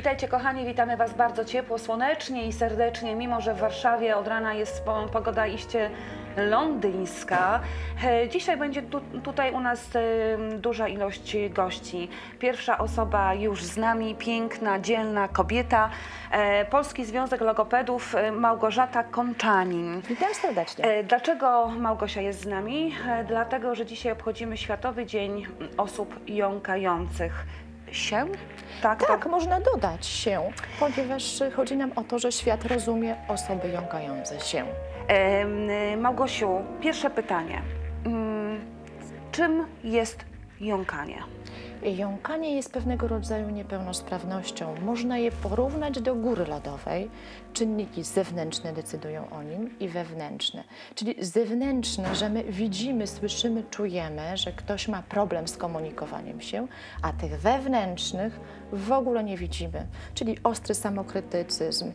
Witajcie kochani, witamy Was bardzo ciepło, słonecznie i serdecznie, mimo że w Warszawie od rana jest po- pogoda iście londyńska. E, Dzisiaj będzie tu, tutaj u nas e, duża ilość gości. Pierwsza osoba już z nami, piękna, dzielna kobieta, e, Polski Związek Logopedów Małgorzata Konczanin. Witam serdecznie. Dlaczego Małgosia jest z nami? Dlatego, że dzisiaj obchodzimy Światowy Dzień Osób Jąkających się. Tak, Tak, to- można dodać się, ponieważ chodzi nam o to, że świat rozumie osoby jąkające się. Małgosiu, pierwsze pytanie. Mm, Czym jest jąkanie? Jąkanie jest pewnego rodzaju niepełnosprawnością. Można je porównać do góry lodowej. Czynniki zewnętrzne decydują o nim i wewnętrzne. Czyli zewnętrzne, że my widzimy, słyszymy, czujemy, że ktoś ma problem z komunikowaniem się, a tych wewnętrznych w ogóle nie widzimy. Czyli ostry samokrytycyzm, y,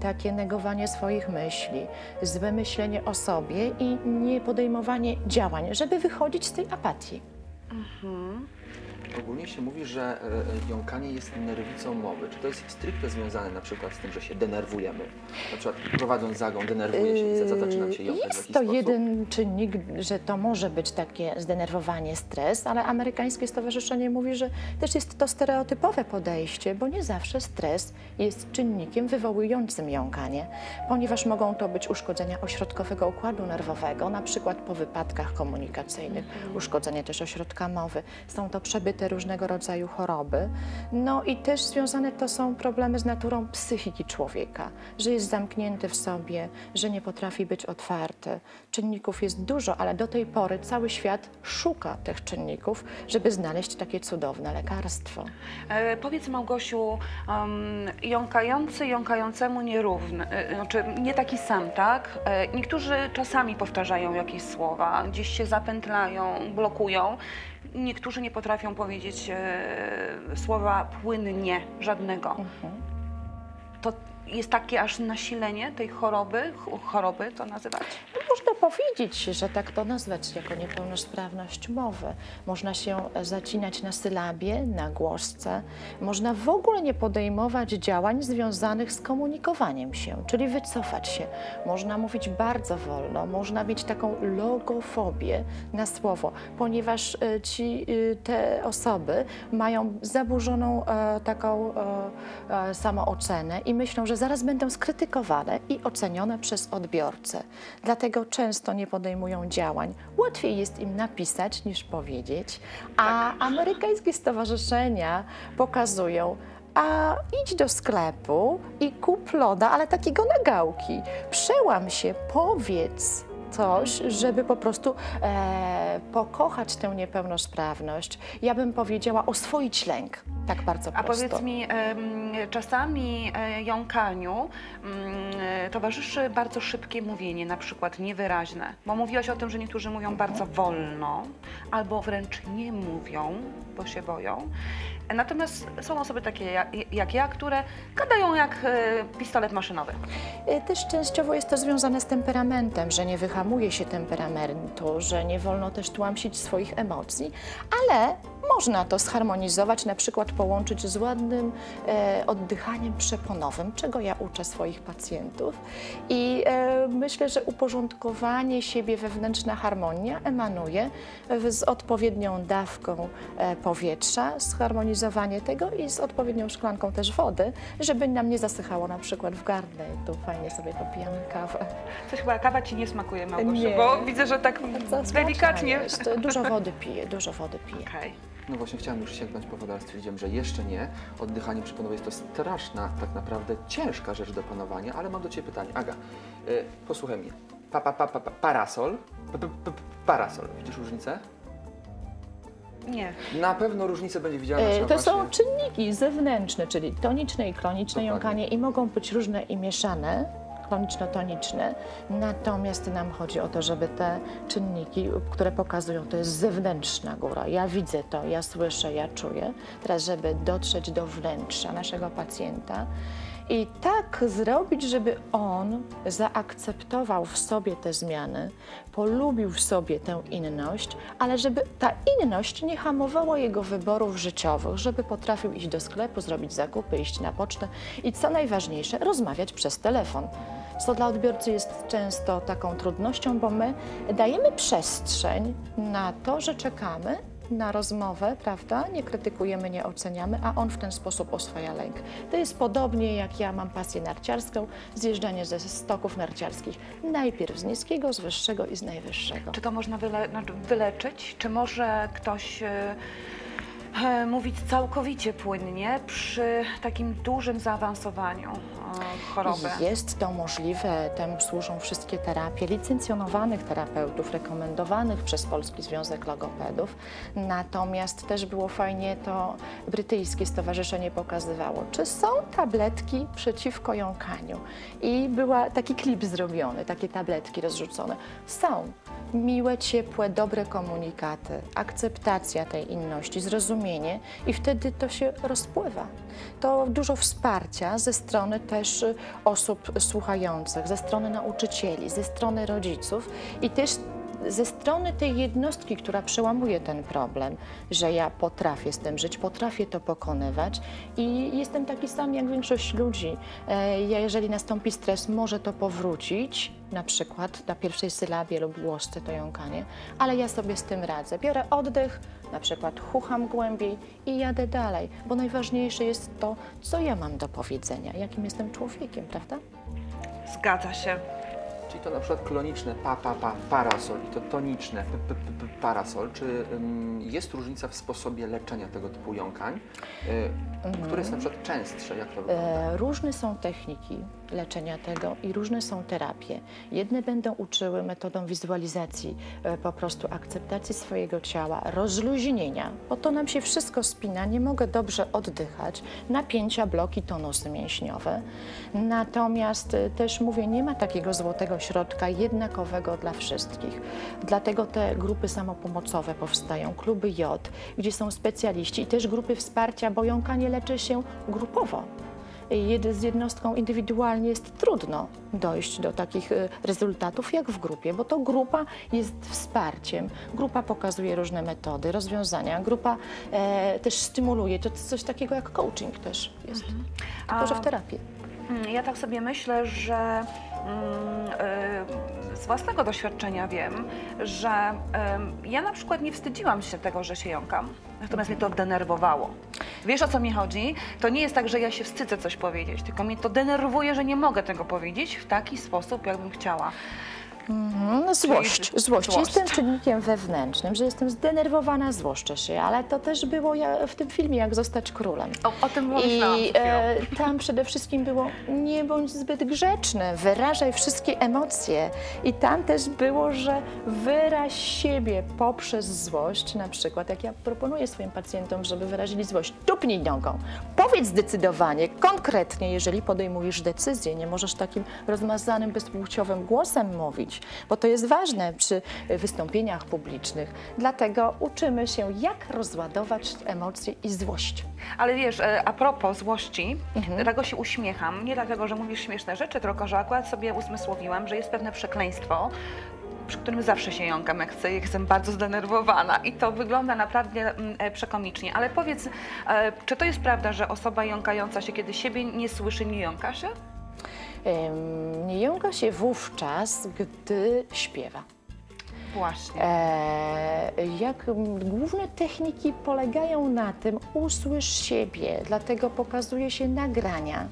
takie negowanie swoich myśli, złe myślenie o sobie i niepodejmowanie działań, żeby wychodzić z tej apatii. Mm-hmm. Ogólnie się mówi, że e, jąkanie jest nerwicą mowy. Czy to jest stricte związane na przykład z tym, że się denerwujemy? Na przykład prowadząc zagon, denerwuję się i za- zaczynam się jąkać Jest to sposób? jeden czynnik, że to może być takie zdenerwowanie, stres, ale amerykańskie stowarzyszenie mówi, że też jest to stereotypowe podejście, bo nie zawsze stres jest czynnikiem wywołującym jąkanie, ponieważ mogą to być uszkodzenia ośrodkowego układu nerwowego, na przykład po wypadkach komunikacyjnych, uszkodzenie też ośrodka mowy. Są to przebyte różnego rodzaju choroby. No i też związane to są problemy z naturą psychiki człowieka, że jest zamknięty w sobie, że nie potrafi być otwarty. Czynników jest dużo, ale do tej pory cały świat szuka tych czynników, żeby znaleźć takie cudowne lekarstwo. E, Powiedz Małgosiu, um, jąkający jąkającemu nierówny, e, znaczy nie taki sam, tak? E, Niektórzy czasami powtarzają jakieś słowa, gdzieś się zapętlają, blokują. Niektórzy nie potrafią powiedzieć e, słowa płynnie, żadnego. To jest takie aż nasilenie tej choroby, ch- choroby to nazywać? Można powiedzieć, że tak to nazwać jako niepełnosprawność mowy. Można się zacinać na sylabie, na głosce. Można w ogóle nie podejmować działań związanych z komunikowaniem się, czyli wycofać się. Można mówić bardzo wolno, można mieć taką logofobię na słowo, ponieważ e, ci, e, te osoby mają zaburzoną e, taką e, e, samoocenę i myślą, że zaraz będą skrytykowane i ocenione przez odbiorcę. Dlatego często nie podejmują działań. Łatwiej jest im napisać niż powiedzieć, a amerykańskie stowarzyszenia pokazują, a idź do sklepu i kup loda, ale takiego na gałki. Przełam się, powiedz coś, żeby po prostu e, pokochać tę niepełnosprawność. Ja bym powiedziała oswoić lęk. Tak bardzo A prosto. powiedz mi, czasami e, jąkaniu mm, e, towarzyszy bardzo szybkie mówienie, na przykład niewyraźne. Bo mówiłaś o tym, że niektórzy mówią bardzo wolno, albo wręcz nie mówią, bo się boją. E, Natomiast są osoby takie jak, ja, które gadają jak e, pistolet maszynowy. Y, Też częściowo jest to związane z temperamentem, że nie wyhamuje się temperamentu, że nie wolno też tłamsić swoich emocji, ale można to zharmonizować, na przykład połączyć z ładnym e, oddychaniem przeponowym, czego ja uczę swoich pacjentów. I e, myślę, że uporządkowanie siebie, wewnętrzna harmonia emanuje z odpowiednią dawką e, powietrza, zharmonizowanie tego i z odpowiednią szklanką też wody, żeby nam nie zasychało na przykład w gardle. Tu fajnie sobie popijamy kawę. Coś chyba kawa ci nie smakuje, Małgosiu, Nie. bo widzę, że tak Bardzo delikatnie. Jest. Dużo wody piję, dużo wody piję. Okej. No właśnie chciałem już sięgnąć po wodę, ale stwierdziłem, że jeszcze nie. Oddychanie przyponowe jest to straszna, tak naprawdę ciężka rzecz do panowania, ale mam do Ciebie pytanie. Aga, y, posłuchaj mnie. Pa, pa, pa, pa, pa, parasol. P, p, p, parasol. Widzisz różnicę? Nie. Na pewno różnicę będzie widziała nasza E, To są czynniki zewnętrzne, czyli toniczne i kloniczne Dokładnie. jąkanie i mogą być różne i mieszane, kloniczno-toniczne. Natomiast nam chodzi o to, żeby te czynniki, które pokazują, to jest zewnętrzna góra. Ja widzę to, ja słyszę, ja czuję. Teraz, żeby dotrzeć do wnętrza naszego pacjenta I tak zrobić, żeby on zaakceptował w sobie te zmiany, polubił w sobie tę inność, ale żeby ta inność nie hamowała jego wyborów życiowych, żeby potrafił iść do sklepu, zrobić zakupy, iść na pocztę i co najważniejsze, rozmawiać przez telefon. Co dla odbiorcy jest często taką trudnością, bo my dajemy przestrzeń na to, że czekamy na rozmowę, prawda? Nie krytykujemy, nie oceniamy, a on w ten sposób oswaja lęk. To jest podobnie jak ja mam pasję narciarską, zjeżdżanie ze stoków narciarskich. Najpierw z niskiego, z wyższego i z najwyższego. Czy to można wyle, znaczy wyleczyć? Czy może ktoś e, mówić całkowicie płynnie przy takim dużym zaawansowaniu e, choroby? Jest to możliwe, temu służą wszystkie terapie licencjonowanych terapeutów, rekomendowanych przez Polski Związek Logopedów. Natomiast też było fajnie to brytyjskie stowarzyszenie pokazywało, czy są tabletki przeciwko jąkaniu. I był taki klip zrobiony, takie tabletki rozrzucone. Są miłe, ciepłe, dobre komunikaty, akceptacja tej inności, zrozumienie i wtedy to się rozpływa. To dużo wsparcia ze strony też osób słuchających, ze strony nauczycieli, ze strony rodziców i też ze strony tej jednostki, która przełamuje ten problem, że ja potrafię z tym żyć, potrafię to pokonywać i jestem taki sam jak większość ludzi. E, Ja, jeżeli nastąpi stres, może to powrócić, na przykład na pierwszej sylabie lub głosce to jąkanie, ale ja sobie z tym radzę. Biorę oddech, na przykład chucham głębiej i jadę dalej, bo najważniejsze jest to, co ja mam do powiedzenia, jakim jestem człowiekiem, prawda? Zgadza się. To na przykład kloniczne pa, pa, pa, parasol i to toniczne p, p, p, parasol. Czy ym, jest różnica w sposobie leczenia tego typu jąkań? Y, Które jest na przykład częstsze? Jak to wygląda? E, różne są techniki leczenia tego i różne są terapie. Jedne będą uczyły metodą wizualizacji, e, po prostu akceptacji swojego ciała, rozluźnienia, bo to nam się wszystko spina, nie mogę dobrze oddychać, napięcia, bloki, tonusy mięśniowe. Natomiast e, też mówię, nie ma takiego złotego środka jednakowego dla wszystkich. Dlatego te grupy samopomocowe powstają, kluby J, gdzie są specjaliści i też grupy wsparcia, bo jąkanie leczy się grupowo. Z jednostką indywidualnie jest trudno dojść do takich e, rezultatów jak w grupie, bo to grupa jest wsparciem. Grupa pokazuje różne metody, rozwiązania. Grupa e, też stymuluje. To coś takiego jak coaching też jest, tylko że w terapii. Mm, Ja tak sobie myślę, że mm, y, z własnego doświadczenia wiem, że ja na przykład nie wstydziłam się tego, że się jąkam, natomiast mnie to denerwowało. Wiesz o co mi chodzi? To nie jest tak, że ja się wstydzę coś powiedzieć, tylko mnie to denerwuje, że nie mogę tego powiedzieć w taki sposób, jakbym chciała. Mhm, no złość, złość. złość. Jestem czynnikiem wewnętrznym, że jestem zdenerwowana, złoszczę się, ale to też było ja, w tym filmie, jak zostać królem. O, o tym I e, tam przede wszystkim było nie bądź zbyt grzeczny, wyrażaj wszystkie emocje. I tam też było, że wyraź siebie poprzez złość. Na przykład, jak ja proponuję swoim pacjentom, żeby wyrazili złość, tupnij nogą. Powiedz zdecydowanie, konkretnie, jeżeli podejmujesz decyzję. Nie możesz takim rozmazanym, bezpłciowym głosem mówić, bo to jest ważne przy wystąpieniach publicznych. Dlatego uczymy się, jak rozładować emocje i złość. Ale wiesz, e, a propos złości, Mhm. dlatego się uśmiecham, nie dlatego, że mówisz śmieszne rzeczy, tylko że akurat sobie uzmysłowiłam, że jest pewne przekleństwo, przy którym zawsze się jąkam, jak chcę, jak jestem bardzo zdenerwowana i to wygląda naprawdę mm, e, przekomicznie. Ale powiedz, e, czy to jest prawda, że osoba jąkająca się, kiedy siebie nie słyszy, nie jąka się? Nie jąka się wówczas, gdy śpiewa. Właśnie. E, jak główne techniki polegają na tym, usłysz siebie, dlatego pokazuje się nagrania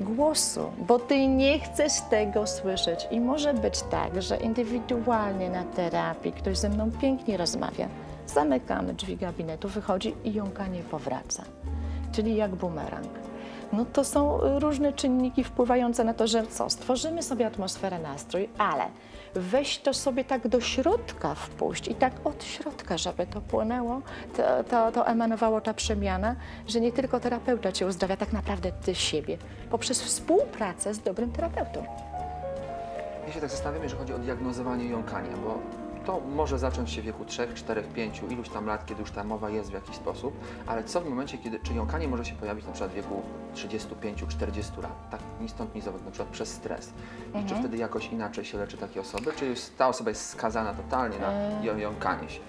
głosu, bo ty nie chcesz tego słyszeć. I może być tak, że indywidualnie na terapii ktoś ze mną pięknie rozmawia, zamykamy drzwi gabinetu, wychodzi i jąkanie powraca. Czyli jak bumerang. No to są y, różne czynniki wpływające na to, że co, stworzymy sobie atmosferę, nastrój, ale weź to sobie tak do środka wpuść i tak od środka, żeby to płynęło, to, to, to emanowało ta przemiana, że nie tylko terapeuta cię uzdrawia, tak naprawdę ty siebie, poprzez współpracę z dobrym terapeutą. Ja się tak zastanawiam, jeżeli chodzi o diagnozowanie jąkania, bo to może zacząć się w wieku 3, 4, 5, iluś tam lat, kiedy już ta mowa jest w jakiś sposób, ale co w momencie, kiedy, czy jąkanie może się pojawić na przykład w wieku 35-40 lat, tak ni stąd, ni zowąd, na przykład przez stres. I Mhm. czy wtedy jakoś inaczej się leczy takie osoby, czy ta osoba jest skazana totalnie na E, ją- jąkanie się?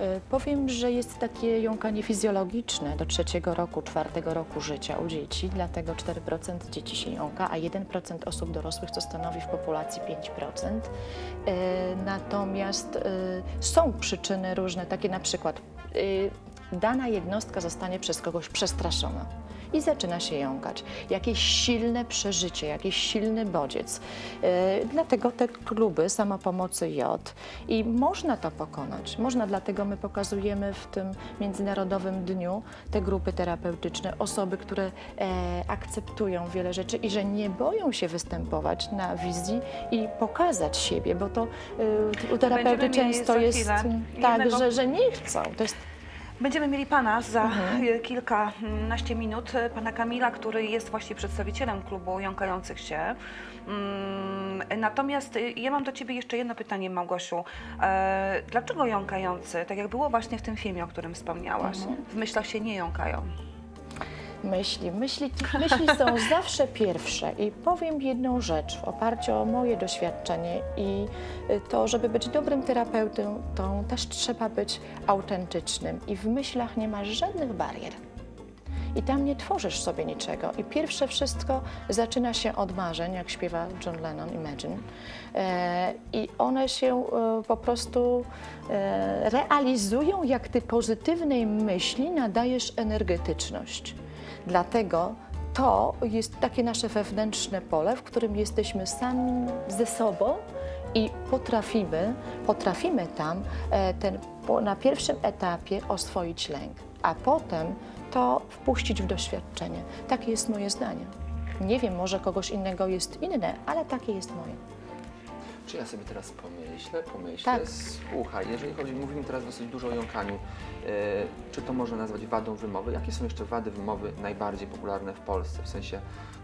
Y, Powiem, że jest takie jąkanie fizjologiczne do trzeciego roku, czwartego roku życia u dzieci, dlatego 4% dzieci się jąka, a 1% osób dorosłych, co stanowi w populacji 5%. Y, Natomiast są przyczyny różne, takie na przykład y, dana jednostka zostanie przez kogoś przestraszona. I zaczyna się jąkać. Jakieś silne przeżycie, jakiś silny bodziec. Y, dlatego te kluby samopomocy J. I można to pokonać. Można, dlatego my pokazujemy w tym Międzynarodowym Dniu te grupy terapeutyczne, osoby, które e, akceptują wiele rzeczy i że nie boją się występować na wizji i pokazać siebie, bo to y, u terapeuty często jest tak, że, że nie chcą. To jest Będziemy mieli pana za Mhm. kilkanaście minut, pana Kamila, który jest właśnie przedstawicielem klubu jąkających się. Mm, Natomiast ja mam do ciebie jeszcze jedno pytanie, Małgosiu. E, Dlaczego jąkający, tak jak było właśnie w tym filmie, o którym wspomniałaś, Mhm. w myślach się nie jąkają? Myśli. Myśli, myśli są zawsze pierwsze i powiem jedną rzecz w oparciu o moje doświadczenie i y, to, żeby być dobrym terapeutą, to też trzeba być autentycznym i w myślach nie masz żadnych barier. I tam nie tworzysz sobie niczego. I pierwsze wszystko zaczyna się od marzeń, jak śpiewa John Lennon, Imagine. E, I one się e, po prostu e, realizują, jak ty pozytywnej myśli nadajesz energetyczność. Dlatego to jest takie nasze wewnętrzne pole, w którym jesteśmy sami ze sobą i potrafimy, potrafimy tam e, ten, na pierwszym etapie oswoić lęk, a potem to wpuścić w doświadczenie. Takie jest moje zdanie. Nie wiem, może kogoś innego jest inne, ale takie jest moje. Czy ja sobie teraz pomyślę, pomyślę, Tak. słuchaj, jeżeli chodzi, mówimy teraz dosyć dużo o jąkaniu, e, czy to można nazwać wadą wymowy? Jakie są jeszcze wady wymowy najbardziej popularne w Polsce, w sensie,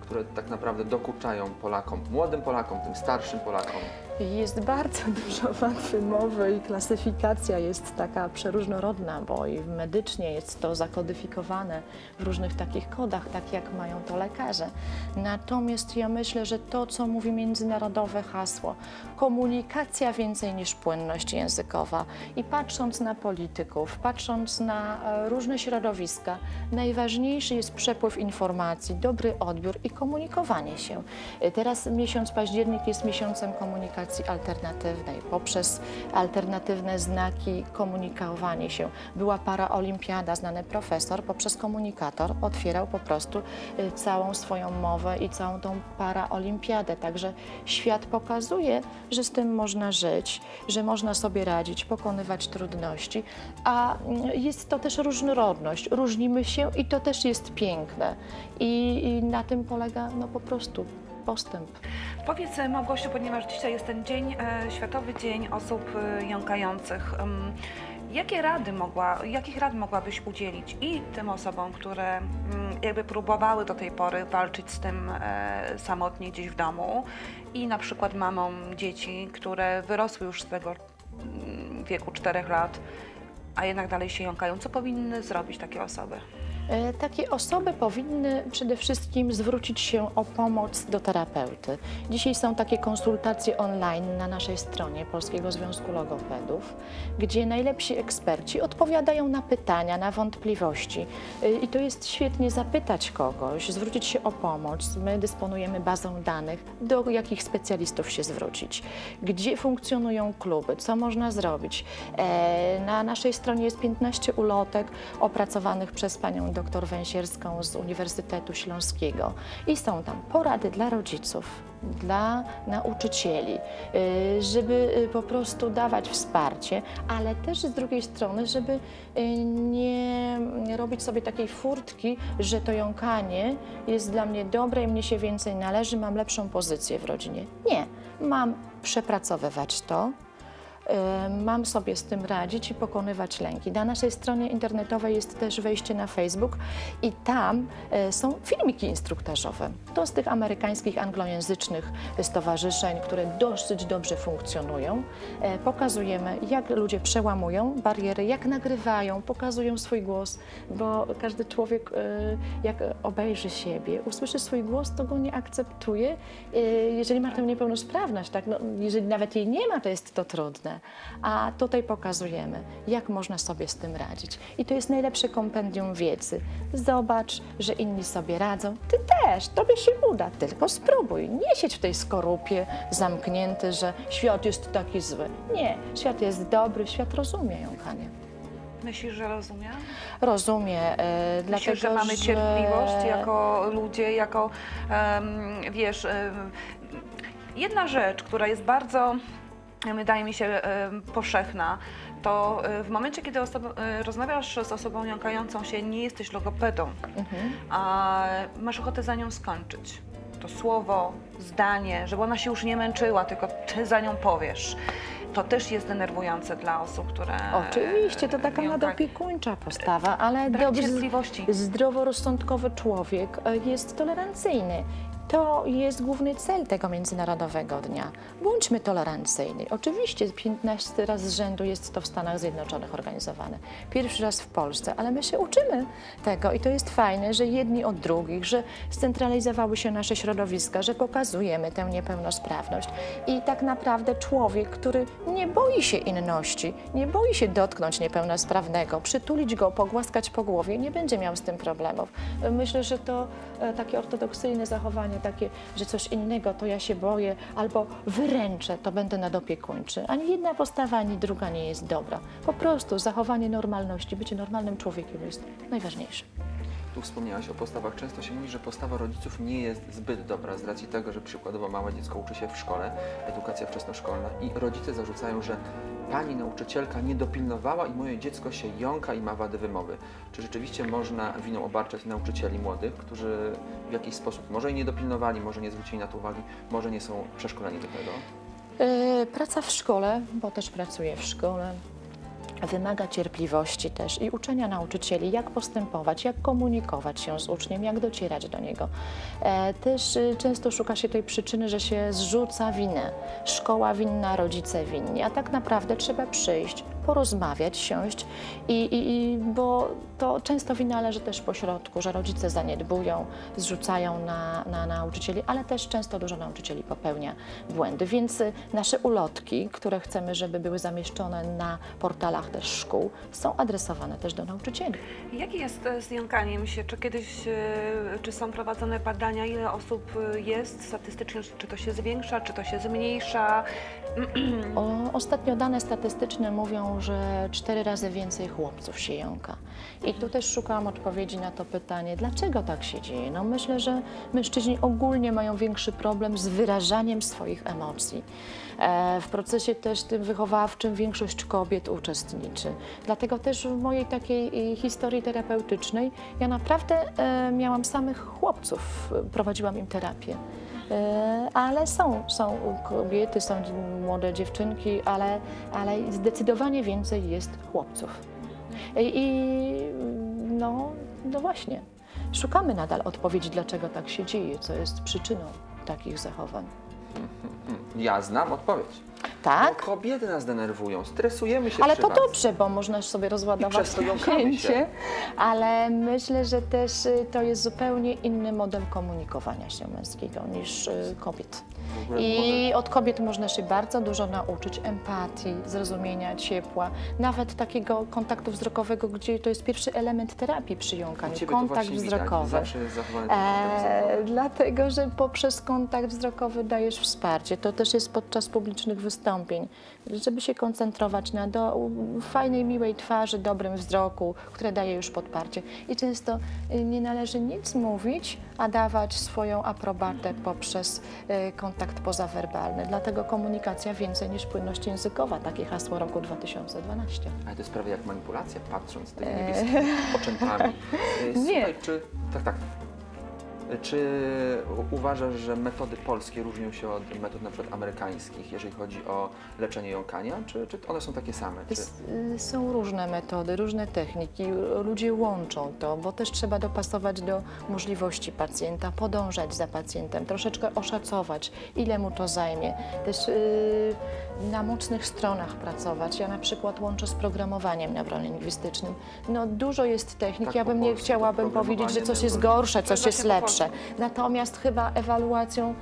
które tak naprawdę dokuczają Polakom, młodym Polakom, tym starszym Polakom? Jest bardzo dużo wad wymowy i klasyfikacja jest taka przeróżnorodna, bo i medycznie jest to zakodyfikowane w różnych takich kodach, tak jak mają to lekarze. Natomiast ja myślę, że to, co mówi międzynarodowe hasło, komunikacja więcej niż płynność językowa i patrząc na polityków, patrząc na e, różne środowiska, najważniejszy jest przepływ informacji, dobry odbiór i komunikowanie się. E, Teraz miesiąc październik jest miesiącem komunikacji alternatywnej, poprzez alternatywne znaki komunikowanie się. Była paraolimpiada, znany profesor poprzez komunikator otwierał po prostu y, całą swoją mowę i całą tą paraolimpiadę. Także świat pokazuje, że z tym można żyć, że można sobie radzić, pokonywać trudności, a mm, jest to też różnorodność. Różnimy się i to też jest piękne. I, i na tym polega no, po prostu postęp. Powiedz e, Małgosiu, ponieważ dzisiaj jest ten dzień, e, Światowy Dzień Osób e, Jąkających. Em, Jakie rady mogła, jakich rad mogłabyś udzielić i tym osobom, które mm, jakby próbowały do tej pory walczyć z tym e, samotnie gdzieś w domu i na przykład mamom dzieci, które wyrosły już z tego mm, wieku 4 lat, a jednak dalej się jąkają. Co powinny zrobić takie osoby? E, Takie osoby powinny przede wszystkim zwrócić się o pomoc do terapeuty. Dzisiaj są takie konsultacje online na naszej stronie Polskiego Związku Logopedów, gdzie najlepsi eksperci odpowiadają na pytania, na wątpliwości. E, I to jest świetnie zapytać kogoś, zwrócić się o pomoc. My dysponujemy bazą danych, do jakich specjalistów się zwrócić, gdzie funkcjonują kluby, co można zrobić. E, Na naszej stronie jest 15 ulotek opracowanych przez panią dr Węsierską z Uniwersytetu Śląskiego i są tam porady dla rodziców, dla nauczycieli, y, żeby y, po prostu dawać wsparcie, ale też z drugiej strony, żeby y, nie robić sobie takiej furtki, że to jąkanie jest dla mnie dobre i mnie się więcej należy, mam lepszą pozycję w rodzinie. Nie, mam przepracowywać to, mam sobie z tym radzić i pokonywać lęki. Na naszej stronie internetowej jest też wejście na Facebook i tam e, są filmiki instruktażowe. To z tych amerykańskich anglojęzycznych stowarzyszeń, które dosyć dobrze funkcjonują. E, Pokazujemy, jak ludzie przełamują bariery, jak nagrywają, pokazują swój głos, bo każdy człowiek, e, jak obejrzy siebie, usłyszy swój głos, to go nie akceptuje, jeżeli ma tę niepełnosprawność. Tak? No, jeżeli nawet jej nie ma, to jest to trudne. A tutaj pokazujemy, jak można sobie z tym radzić. I to jest najlepsze kompendium wiedzy. Zobacz, że inni sobie radzą. Ty też, tobie się uda, tylko spróbuj. Nie siedź w tej skorupie zamknięty, że świat jest taki zły. Nie, świat jest dobry, świat rozumie ją, Hanie. Myślisz, że rozumiem? Rozumie, e, dlatego Myślisz, że mamy że- cierpliwość jako ludzie, jako, em, wiesz, em, jedna rzecz, która jest bardzo, wydaje mi się, powszechna, to w momencie, kiedy osoba, rozmawiasz z osobą jąkającą się, nie jesteś logopedą, Mhm. a masz ochotę za nią skończyć. To słowo, zdanie, żeby ona się już nie męczyła, tylko ty za nią powiesz. To też jest denerwujące dla osób, które. Oczywiście, to taka jąkają. nadopiekuńcza postawa, ale dobry, zdroworozsądkowy człowiek e, jest tolerancyjny. To jest główny cel tego Międzynarodowego Dnia. Bądźmy tolerancyjni. Oczywiście 15 raz z rzędu jest to w Stanach Zjednoczonych organizowane. Pierwszy raz w Polsce, ale my się uczymy tego i to jest fajne, że jedni od drugich, że scentralizowały się nasze środowiska, że pokazujemy tę niepełnosprawność. I tak naprawdę człowiek, który nie boi się inności, nie boi się dotknąć niepełnosprawnego, przytulić go, pogłaskać po głowie, nie będzie miał z tym problemów. Myślę, że to e, takie ortodoksyjne zachowanie, takie, że coś innego to ja się boję, albo wyręczę, to będę nadopiekuńczy. Ani jedna postawa, ani druga nie jest dobra. Po prostu zachowanie normalności, bycie normalnym człowiekiem jest najważniejsze. Tu wspomniałaś o postawach. Często się mówi, że postawa rodziców nie jest zbyt dobra z racji tego, że przykładowo małe dziecko uczy się w szkole, edukacja wczesnoszkolna i rodzice zarzucają, że pani nauczycielka nie dopilnowała i moje dziecko się jąka i ma wady wymowy. Czy rzeczywiście można winą obarczać nauczycieli młodych, którzy w jakiś sposób może nie dopilnowali, może nie zwrócili na to uwagi, może nie są przeszkoleni do tego? E, Praca w szkole, bo też pracuję w szkole, wymaga cierpliwości też i uczenia nauczycieli, jak postępować, jak komunikować się z uczniem, jak docierać do niego. E, Też y, często szuka się tej przyczyny, że się zrzuca winę. Szkoła winna, rodzice winni, a tak naprawdę trzeba przyjść, porozmawiać, siąść, i, i, i, bo to często wina leży też po środku, że rodzice zaniedbują, zrzucają na, na nauczycieli, ale też często dużo nauczycieli popełnia błędy. Więc y, nasze ulotki, które chcemy, żeby były zamieszczone na portalach też szkół, są adresowane też do nauczycieli. Jaki jest e, z jąkaniem się? Czy kiedyś, e, czy są prowadzone badania, ile osób jest statystycznie, czy to się zwiększa, czy to się zmniejsza? O, ostatnio dane statystyczne mówią, że cztery razy więcej chłopców się jąka. I tu też szukałam odpowiedzi na to pytanie, dlaczego tak się dzieje? No myślę, że mężczyźni ogólnie mają większy problem z wyrażaniem swoich emocji. E, w procesie też tym wychowawczym większość kobiet uczestniczy. Dlatego też w mojej takiej historii terapeutycznej ja naprawdę e, miałam samych chłopców, prowadziłam im terapię. E, Ale są, są kobiety, są młode dziewczynki, ale, ale zdecydowanie więcej jest chłopców. I, no, no właśnie, szukamy nadal odpowiedzi, dlaczego tak się dzieje, co jest przyczyną takich zachowań. Ja znam odpowiedź. Tak? Bo kobiety nas denerwują, stresujemy się Ale to was. dobrze, bo można sobie rozładować napięcie, ale myślę, że też y, to jest zupełnie inny model komunikowania się męskiego niż y, kobiet. I od kobiet można się bardzo dużo nauczyć empatii, zrozumienia, ciepła, nawet takiego kontaktu wzrokowego, gdzie to jest pierwszy element terapii przy jąkaniu, kontakt wzrokowy. Zawsze jest zachowany ten kontakt E, wzrokowy. dlatego, że poprzez kontakt wzrokowy dajesz wsparcie. To też jest podczas publicznych wystąpień, żeby się koncentrować na do, fajnej, miłej twarzy, dobrym wzroku, które daje już podparcie. I często y, nie należy nic mówić, a dawać swoją aprobatę poprzez y, kontakt pozawerbalny. Dlatego komunikacja więcej niż płynność językowa. Takie hasło roku 2012. Ale to jest prawie jak manipulacja, patrząc tymi niebieskimi oczętami. E, Nie. Słuchaj, czy... Tak, tak. Czy uważasz, że metody polskie różnią się od metod na przykład amerykańskich, jeżeli chodzi o leczenie jąkania, czy, czy one są takie same? Czy... Y, Są różne metody, różne techniki. Ludzie łączą to, bo też trzeba dopasować do możliwości pacjenta, podążać za pacjentem, troszeczkę oszacować, ile mu to zajmie. Też y, na mocnych stronach pracować. Ja na przykład łączę z programowaniem neurolingwistycznym. No dużo jest technik, Tak ja bym nie chciałabym powiedzieć, że coś jest gorsze, coś jest po lepsze. Natomiast chyba ewaluacją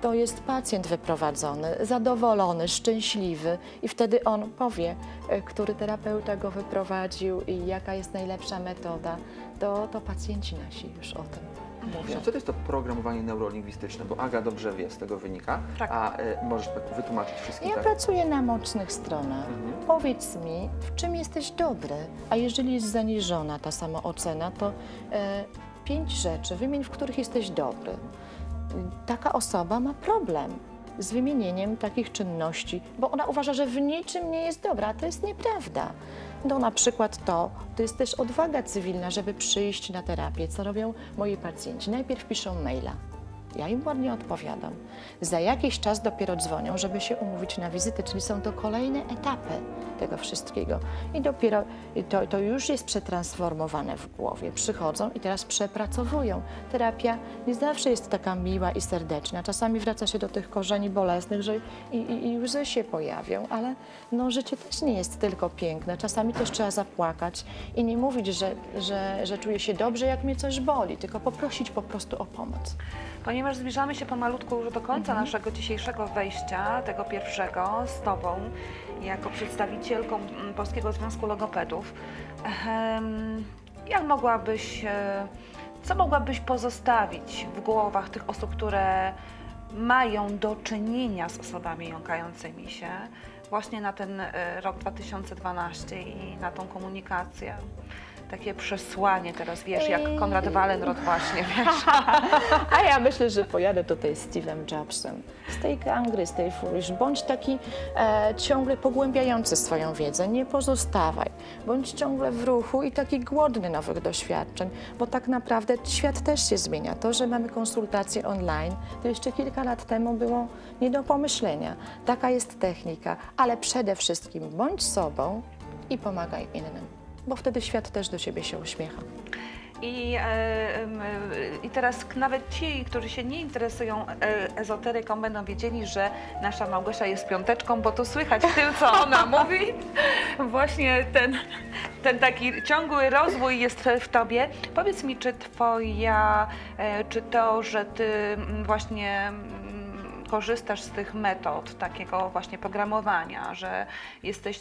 to jest pacjent wyprowadzony, zadowolony, szczęśliwy i wtedy on powie, e, który terapeuta go wyprowadził i jaka jest najlepsza metoda. To, to pacjenci nasi już o tym mówią. Co to jest to programowanie neurolingwistyczne? Bo Aga dobrze wie, z tego wynika. Tak. A y, możesz tak wytłumaczyć wszystkim Ja tak? pracuję na mocnych stronach. Mhm. Powiedz mi, w czym jesteś dobry, a jeżeli jest zaniżona ta samoocena, to e, pięć rzeczy, wymień, w których jesteś dobry. Taka osoba ma problem z wymienieniem takich czynności, bo ona uważa, że w niczym nie jest dobra, a to jest nieprawda. No na przykład to, to jest też odwaga cywilna, żeby przyjść na terapię. Co robią moi pacjenci? Najpierw piszą maila. Ja im ładnie odpowiadam. Za jakiś czas dopiero dzwonią, żeby się umówić na wizytę, czyli są to kolejne etapy tego wszystkiego. I dopiero to, to już jest przetransformowane w głowie. Przychodzą i teraz przepracowują. Terapia nie zawsze jest taka miła i serdeczna. Czasami wraca się do tych korzeni bolesnych, że i, i, i łzy się pojawią, ale no, życie też nie jest tylko piękne. Czasami też trzeba zapłakać i nie mówić, że, że, że czuję się dobrze, jak mnie coś boli, tylko poprosić po prostu o pomoc. Ponieważ zbliżamy się pomalutku już do końca naszego dzisiejszego wejścia, tego pierwszego, z Tobą, jako przedstawicielką mm, Polskiego Związku Logopedów, jak mogłabyś, e, co mogłabyś pozostawić w głowach tych osób, które mają do czynienia z osobami jąkającymi się właśnie na ten e, rok 2012 i na tą komunikację? Takie przesłanie teraz, wiesz, jak. Konrad Wallenrod właśnie, wiesz. A ja myślę, że pojadę tutaj z Steve'em Jobsem. Stay hungry, stay foolish. Bądź taki e, ciągle pogłębiający swoją wiedzę. Nie pozostawaj. Bądź ciągle w ruchu i taki głodny nowych doświadczeń, bo tak naprawdę świat też się zmienia. To, że mamy konsultacje online, to jeszcze kilka lat temu było nie do pomyślenia. Taka jest technika, ale przede wszystkim bądź sobą i pomagaj innym, bo wtedy świat też do ciebie się uśmiecha. I, e, e, I teraz nawet ci, którzy się nie interesują e, ezoteryką, będą wiedzieli, że nasza Małgosia jest piąteczką, bo to słychać w tym, co ona mówi. Właśnie ten, ten taki ciągły rozwój jest w, tobie. Powiedz mi, czy twoja, czy to, że ty właśnie korzystasz z tych metod takiego właśnie programowania, że jesteś,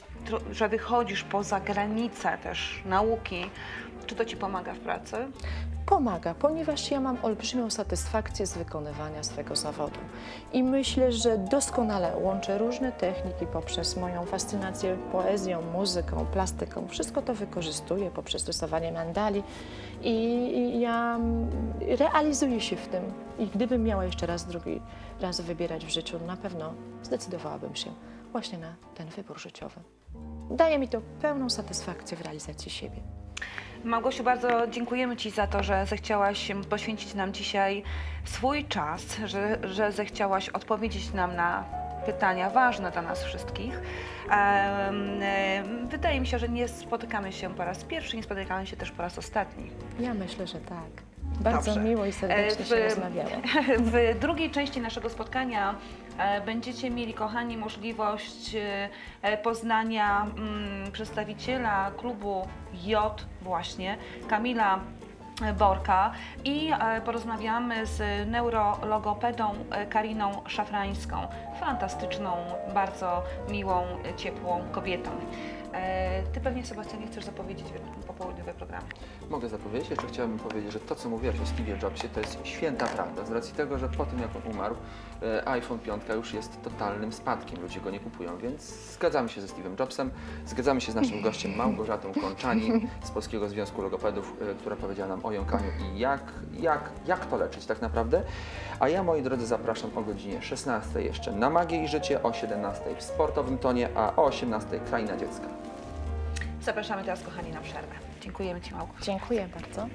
że wychodzisz poza granice też nauki, czy to ci pomaga w pracy? Pomaga, ponieważ ja mam olbrzymią satysfakcję z wykonywania swego zawodu. I myślę, że doskonale łączę różne techniki poprzez moją fascynację poezją, muzyką, plastyką. Wszystko to wykorzystuję poprzez rysowanie mandali i ja realizuję się w tym. I gdybym miała jeszcze raz drugi raz wybierać w życiu, na pewno zdecydowałabym się właśnie na ten wybór życiowy. Daje mi to pełną satysfakcję w realizacji siebie. Małgosiu, bardzo dziękujemy Ci za to, że zechciałaś poświęcić nam dzisiaj swój czas, że, że zechciałaś odpowiedzieć nam na pytania ważne dla nas wszystkich. Wydaje mi się, że nie spotykamy się po raz pierwszy, nie spotykamy się też po raz ostatni. Ja myślę, że tak. Bardzo Dobrze. miło i serdecznie E, się w- rozmawiało. W drugiej części naszego spotkania e, będziecie mieli, kochani, możliwość e, poznania mm, przedstawiciela klubu J właśnie, Kamila Borka i porozmawiamy z neurologopedą Kariną Szafrańską. Fantastyczną, bardzo miłą, ciepłą kobietą. E, Ty pewnie, Sebastianie, chcesz zapowiedzieć popołudniowe programy. Mogę zapowiedzieć, jeszcze chciałbym powiedzieć, że to, co mówiłaś o Steve'ie Jobsie, to jest święta prawda. Z racji tego, że po tym, jak on umarł, e, iPhone 5 już jest totalnym spadkiem, ludzie go nie kupują, więc zgadzamy się ze Steve'em Jobsem, zgadzamy się z naszym gościem Małgorzatą Kończani z Polskiego Związku Logopedów, e, która powiedziała nam o jąkaniu i jak, jak, jak to leczyć tak naprawdę. A ja, moi drodzy, zapraszam o godzinie 16 jeszcze na Magię i Życie, o 17 w sportowym tonie, a o 18 Kraina Dziecka. Zapraszamy teraz, kochani, na przerwę. Dziękujemy Ci, Małgosia. Dziękuję bardzo.